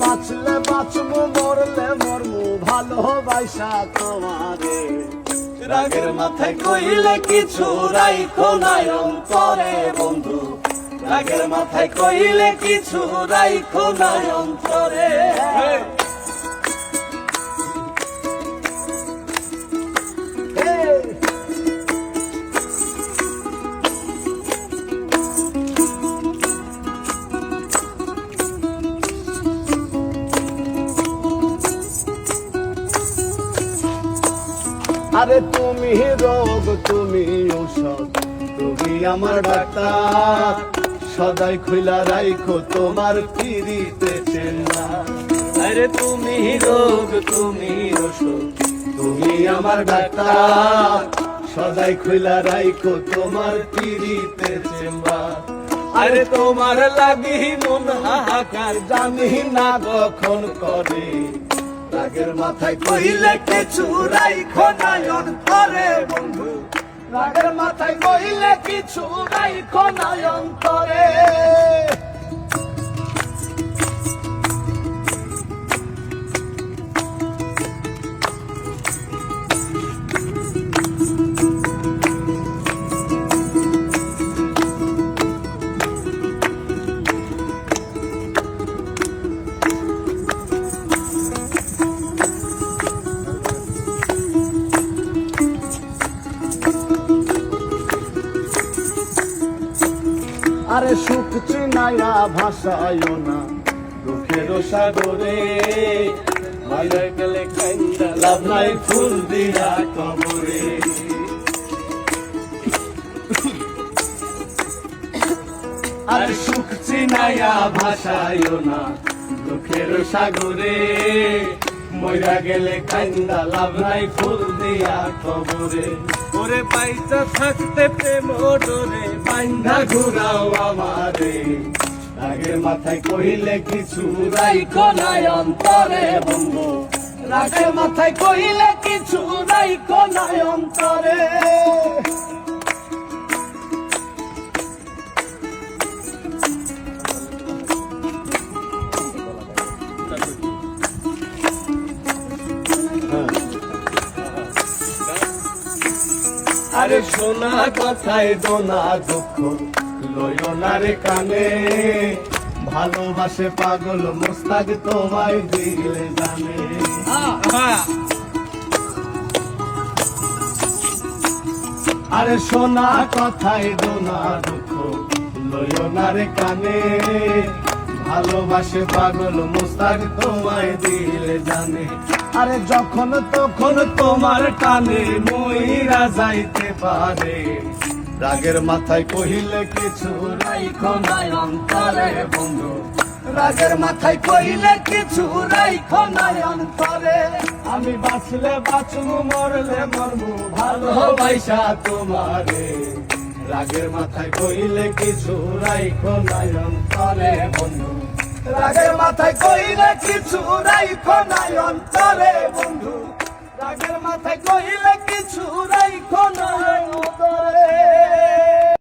বাঁচলে বাঁচবো, মরলে মরবো ভালোবাসা তোমারে। রাগের মাথায় কইলে কিছু রাইখো নাই অন্তরে বন্ধু। রাগের মাথায় কইলে কিছু রাইখো নাই অন্তরে আরে তুমি রোগ, তুমি ঔষধ, তুমি আমার ডাক্তার। সদাই খুলা রাইখো তোমার পিড়িতে চেনা। আরে তুমি রোগ, তুমি ওষুধ তুমি আমার ডাক্তার। সদাই খুলা রাইখো তোমার পিড়িতে চেম্বার আরে তোমার লাগি মন হাহাকার, জানি না কখন করে। রাগের মাথায় কইলে কিছু চুরাই খনায়ন করে, বন্ধু। রাগের মাথায় কইলে কিছু চুরাই খনায়ন অন্তরে সুখ চিনাইয়া ভাষায় না। দুঃখের সাগরে গেলে লাভ নাই ফুল আরে সুখ চিনাইয়া ভাষায় না। দুঃখের সাগরে মইরা গেলে কান্দা লাভ নাই ফুল দিয়া কবরে। ওরে পাইসা থাকতে প্রেম ডোরে বান্ধা ঘুরাও আমারে। রাগের মাথায় কহিলে কিছু রাইখো নাই অন্তরে বন্ধু। রাগের মাথায় কহিলে কিছু রাইখো নাই অন্তরে। আরে সোনা কথায় দোনা দুঃখ লইও না রে কানে। ভালোবাসে পাগল মোস্তাক তোমায় দিলে জানে। আরে সোনা কথায় দোনা দুঃখ লইও না রে কানে। ভালোবাসে পাগল মোস্তাক তোমায় দিলে জানে। আরে যখন তখন তোমার কানে মইরা যাইতে পারে। রাগের মাথায় কহিলে কিছু রাইখো নাই অন্তরে বন্ধু। রাগের মাথায় কহিলে কিছু রাইখো অন্তরে। আমি বাঁচলে বাঁচবো মরলে মরবো ভালোবাসা তোমারে। রাগের মাথায় কইলে কিছু রাইখো নয়ন অন্তরে বন্ধু। রাগের মাথায় কইলে কিছু রাইখো নয়ন অন্তরে বন্ধু।